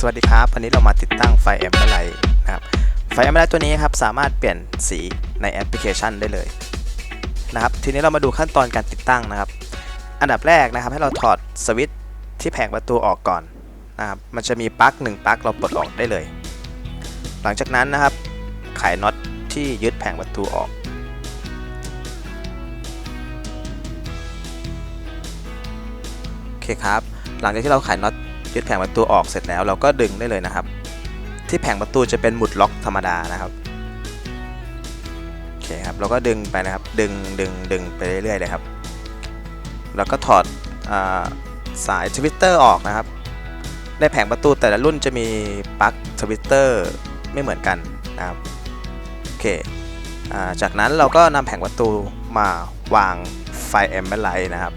สวัสดีครับวันนี้เรามาติดตั้งไฟแอมเบอร์ไลนะครับไฟแอมเบอร์ไลตัวนี้ครับสามารถเปลี่ยนสีในแอปพลิเคชันได้เลยนะครับทีนี้เรามาดูขั้นตอนการติดตั้งนะครับ อันดับแรกนะครับให้เราถอดสวิตช์ที่แผงประตูออกก่อนนะครับมันจะมีปลั๊กหนึ่งปลั๊กเราปลดออกได้เลย หลังจากนั้นนะครับไขน็อตที่ยึดแผงประตูออกโอเคครับหลังจากที่เราไขน็อต ยึดแผงประตูออกเสร็จแล้วเราก็ดึงได้เลยนะครับ ที่แผงประตูจะเป็นหมุดล็อกธรรมดานะครับโอเคครับเราก็ดึงไปนะครับดึงดึงดึงไปเรื่อยๆเลยครับ แล้วก็ถอดอาสายทวิตเตอร์ออกนะครับ ในแผงประตูแต่ละรุ่นจะมีปลั๊กทวิตเตอร์ไม่เหมือนกันนะครับโอเคจากนั้นเราก็นำแผงประตูมาวางไฟแอมเบอร์ไลท์นะครับ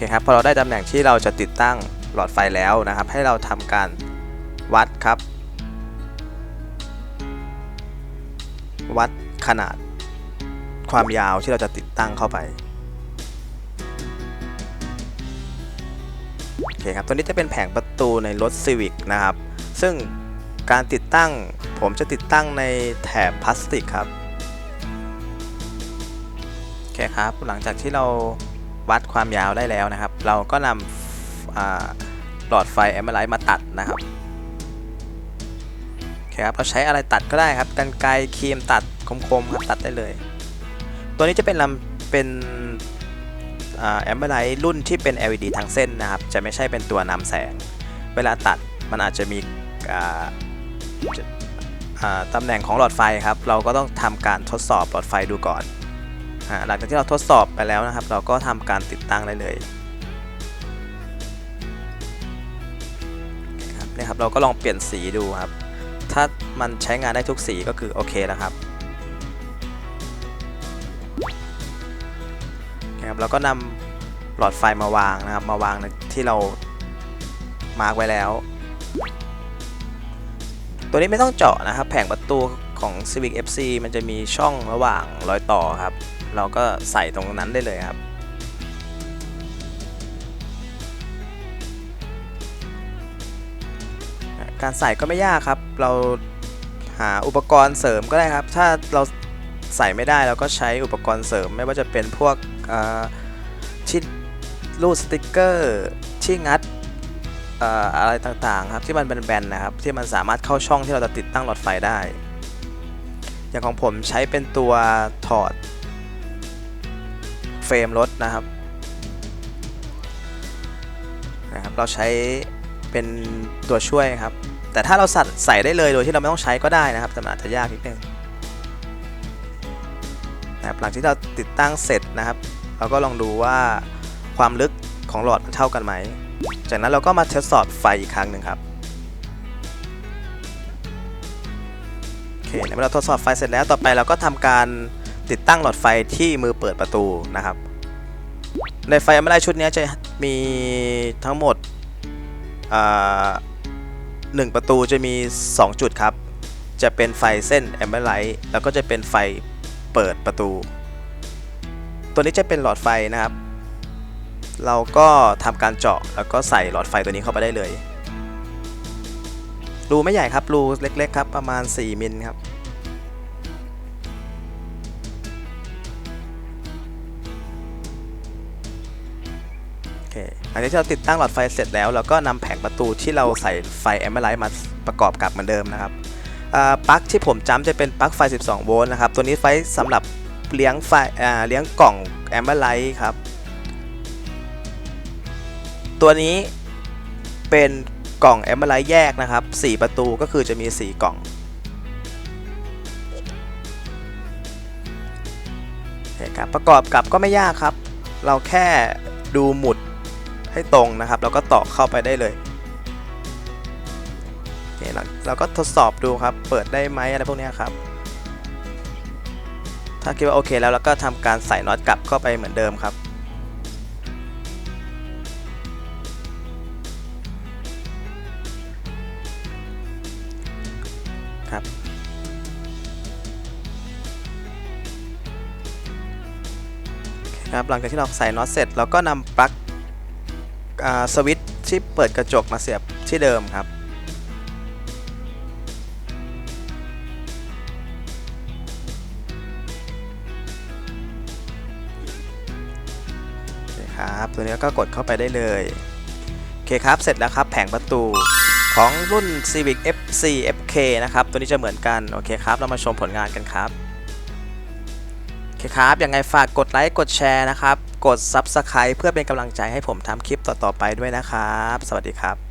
เคครับพอเราได้ตำแหน่งที่เราจะติดตั้งหลอดไฟแล้วนะครับ ให้เราทำการวัดครับ วัดขนาดความยาวที่เราจะติดตั้งเข้าไปโอเคครับตัวนี้จะเป็นแผงประตูในรถ Civic นะครับ ซึ่งการติดตั้งผมจะติดตั้งในแถบพลาสติกครับโอเคครับหลังจากที่เรา วัดความยาวได้แล้วนะครับ เราก็นำหลอดไฟแอมเบอร์ไลท์มาตัดนะครับโอเคครับเราใช้อะไรตัดก็ได้ครับกันไกรครีมตัดคมๆครับตัดได้เลย ตัวนี้จะเป็นลำเป็นแอมเบอร์ไลท์รุ่นที่เป็น LED ทั้งเส้นนะครับ จะไม่ใช่เป็นตัวนำแสง เวลาตัดมันอาจจะมีอ่าจะตำแหน่งของหลอดไฟครับ เราก็ต้องทำการทดสอบหลอดไฟดูก่อน หลังจากที่เราทดสอบไปแล้วนะครับ เราก็ทำการติดตั้งได้เลยครับนี่ครับเราก็ลองเปลี่ยนสีดูครับ ถ้ามันใช้งานได้ทุกสีก็คือโอเคแล้วครับครับเราก็นำหลอดไฟมาวางนะครับ มาวางที่เรามาร์กไว้แล้ว ตัวนี้ไม่ต้องเจาะนะครับ แผงประตูของ Civic FC มันจะมีช่องระหว่างรอยต่อครับ เราก็ใส่ตรงนั้นได้เลยครับ การใส่ก็ไม่ยากครับ เราหาอุปกรณ์เสริมก็ได้ครับ ถ้าเราใส่ไม่ได้เราก็ใช้อุปกรณ์เสริมไม่ว่าจะเป็นพวกอ่าที่รูดสติกเกอร์ที่งัดออะไรต่างๆครับที่มันเป็นแบนๆนะครับที่มันสามารถเข้าช่องที่เราจะติดตั้งหลอดไฟได้ อย่างของผมใช้เป็นตัวถอด เฟรมรถนะครับนะครับ เราใช้เป็นตัวช่วยครับ แต่ถ้าเราใส่ใส่ได้เลยโดยที่เราไม่ต้องใช้ก็ได้นะครับ แต่มันอาจจะยากนิดนึงนะครับหลังที่เราติดตั้งเสร็จนะครับ เราก็ลองดูว่าความลึกของหลอดมันเท่ากันไหม จากนั้นเราก็มาทดสอบไฟอีกครั้งหนึ่งครับโอเคเมื่อเราทดสอบไฟเสร็จแล้วต่อไปเราก็ทำการ ติดตั้งหลอดไฟที่มือเปิดประตูนะครับ ในไฟอัมไลชุดนี้จะมีทั้งหมดหนึ่งประตูจะมี 2 จุดครับ จะเป็นไฟเส้นแอมเบอร์ไลท์แล้วก็จะเป็นไฟเปิดประตู ตัวนี้จะเป็นหลอดไฟนะครับ เราก็ทำการเจาะแล้วก็ใส่หลอดไฟตัวนี้เข้าไปได้เลยรูไม่ใหญ่ครับรูเล็กๆครับประมาณ 4 มิลครับ หลังจากที่เราติดตั้งหลอดไฟเสร็จแล้วเราก็นำแผงประตูที่เราใส่ไฟแอมเบอร์ไลท์มาประกอบกับเหมือนเดิมนะครับปลั๊กที่ผมจำจะเป็นปลั๊กไฟ 12 โวลต์นะครับ ตัวนี้ไฟสำหรับเลี้ยงไฟเลี้ยงกล่องแอมเบอร์ไลท์ครับ ตัวนี้เป็นกล่องแอมเบอร์ไลท์แยกนะครับ 4 ประตูก็คือจะมี 4 กล่องครับประกอบกับก็ไม่ยากครับ เราแค่ดูหมุด ให้ตรงนะครับ แล้วก็ต่อเข้าไปได้เลยโอเคเราเราก็ทดสอบดูครับ เปิดได้ไหมอะไรพวกนี้ครับ ถ้าคิดว่าโอเคแล้วเราก็ทำการใส่น็อตกลับเข้าไปเหมือนเดิมครับครับ ครับ หลังจากที่เราใส่น็อตเสร็จ เราก็นำปลั๊ก สวิตช์ที่เปิดกระจกมาเสียบที่เดิมครับ ครับ ตัวนี้ก็กดเข้าไปได้เลย โอเคครับ เสร็จแล้วครับแผงประตูของรุ่น Civic FC FK นะครับ ตัวนี้จะเหมือนกัน โอเคครับ เรามาชมผลงานกันครับ เคครับยังไงฝากกดไลค์กดแชร์นะครับ กด Subscribe เพื่อเป็นกำลังใจให้ผมทำคลิปต่อๆไปด้วยนะครับ สวัสดีครับ